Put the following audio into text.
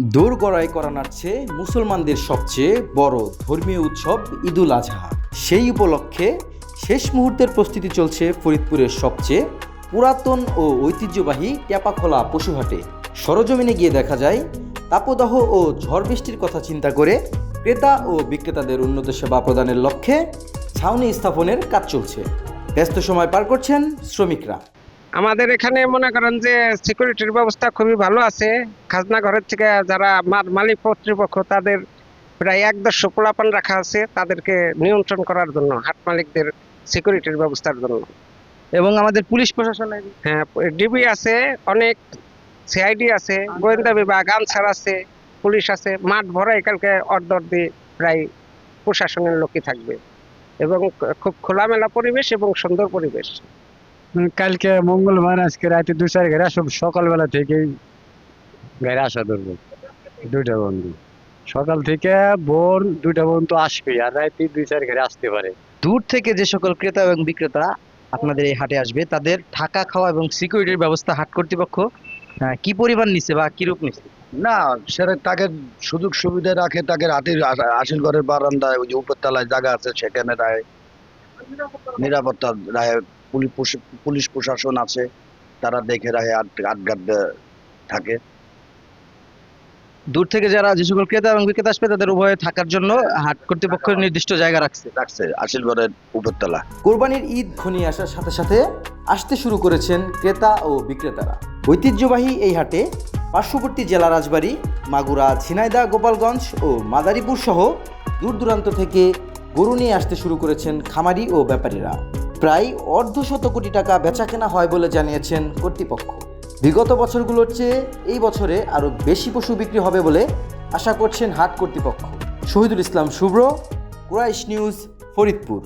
দোরগড়াই করা নাড়ছে মুসলমানদের সবচেয়ে বড় ধর্মীয় উৎসব ঈদুল আজহা। সেই উপলক্ষে শেষ মুহূর্তের প্রস্তুতি চলছে ফরিদপুরের সবচেয়ে পুরাতন ও ঐতিহ্যবাহী ট্যাপাখোলা পশুহাটে। সরজমিনে গিয়ে দেখা যায়, তাপদাহ ও ঝড় বৃষ্টির কথা চিন্তা করে ক্রেতা ও বিক্রেতাদের উন্নত সেবা প্রদানের লক্ষ্যে ছাউনি স্থাপনের কাজ চলছে। ব্যস্ত সময় পার করছেন শ্রমিকরা। আমাদের এখানে মনে করেন যে সিকিউরিটির ব্যবস্থা খুবই ভালো আছে। খাজনা ঘরের থেকে যারা মালিক কর্তৃপক্ষ তাদের প্রায় এক দেড়শো পোলাপান রাখা আছে তাদেরকে নিয়ন্ত্রণ করার জন্য হাট মালিকদের সিকিউরিটির ব্যবস্থার জন্য। এবং আমাদের পুলিশ প্রশাসনের হ্যাঁ ডিবি আছে অনেক সিআইডি আছে গোয়েন্দা বিভাগ আনসার আছে পুলিশ আছে। মাঠ ভরাই কালকে অর্ধ দিয়ে প্রায় প্রশাসনের লোকই থাকবে। এবং খুব খোলামেলা পরিবেশ এবং সুন্দর পরিবেশ। কালকে মঙ্গলবার আজকে রাতে দু চার ঘরে সব সকালবেলা থেকেই ঘরে আসা ধরবো। দুইটা বন্ধু। সকাল থেকে ভোর দুইটা পর্যন্ত আসবে আর রাতে দুই চার ঘরে আসতে পারে। দূর থেকে যে সকল ক্রেতা এবং বিক্রেতা আপনাদের এই হাটে আসবে তাদের থাকা খাওয়া এবং সিকিউরিটির ব্যবস্থা হাট কর্তৃপক্ষ কি পরিমাণ নিচ্ছে বা কি রূপ নিচ্ছে? না সেটা তাকে সুযোগ সুবিধা রাখে তাকে রাতের আসিল ঘরের বারান্দায় ওই যে উপরতলায় জায়গা আছে সেখানে রায় নিরাপত্তা রায় পুলিশ পুলিশ প্রশাসন আছে তারা দেখে রায় আট থাকে। দূর থেকে যারা যে সকল ক্রেতা এবং বিক্রেতা আসবে তাদের উভয়ে থাকার জন্য হাট কর্তৃপক্ষ নির্দিষ্ট জায়গা রাখছে। রাখছে ঘরের উপরতলা। কোরবানির ঈদ ঘনিয়ে আসার সাথে সাথে আসতে শুরু করেছেন ক্রেতা ও বিক্রেতারা। ঐতিহ্যবাহী এই হাটে পার্শ্ববর্তী জেলা রাজবাড়ী মাগুরা ঝিনাইদহ গোপালগঞ্জ ও মাদারীপুর সহ দূর দূরান্ত থেকে গরু নিয়ে আসতে শুরু করেছেন খামারি ও ব্যাপারীরা। প্রায় অর্ধশত কোটি টাকা বেচাকেনা হয় বলে জানিয়েছেন কর্তৃপক্ষ। বিগত বছরগুলোর চেয়ে এই বছরে আরও বেশি পশু বিক্রি হবে বলে আশা করছেন হাট কর্তৃপক্ষ। শহীদুল ইসলাম শুভ্র, ক্রাইশ নিউজ, ফরিদপুর।